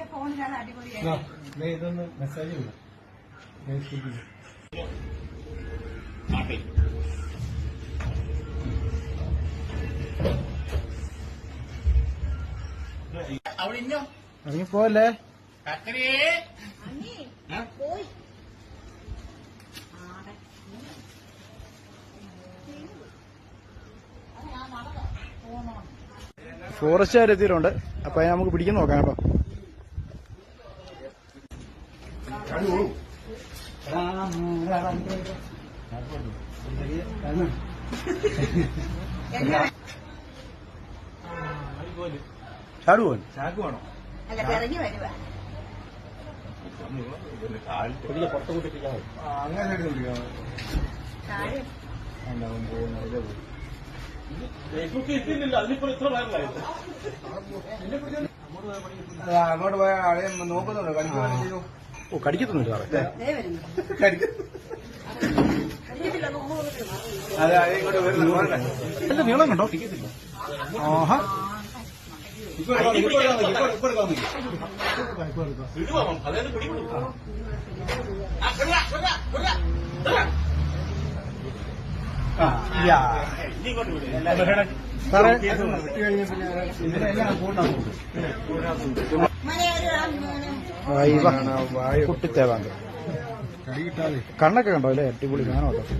എന്റെ ഫോണിലാണ് അടിപൊളിയായി ഇതൊന്ന് മെസ്സേജ് അവിടെ ഇന്നോ ഇറങ്ങി പോവല്ലേ? പോയി. ഫോറസ്റ്റുകാർ എത്തിയിട്ടുണ്ട്. അപ്പൊ അതിനെ നമുക്ക് പിടിക്കാൻ നോക്കാം ചാക്ക് വേണോ അങ്ങനെ അങ്ങോട്ട് പോയ ആളെ നോക്കുന്നുണ്ടോ? കടിക്കുവാനും ഓ കടിക്കത്തൊന്നുമില്ല സാറേ. അല്ല നീളം കണ്ടോ? ആഹാ. സാറേ കൂട്ടാൻ മലയൊരു കുട്ടിത്തേവാണ്ട് കണ്ണൊക്കെ കണ്ടോ? അല്ലേ? അടിപൊളി സാധനം കേട്ടോ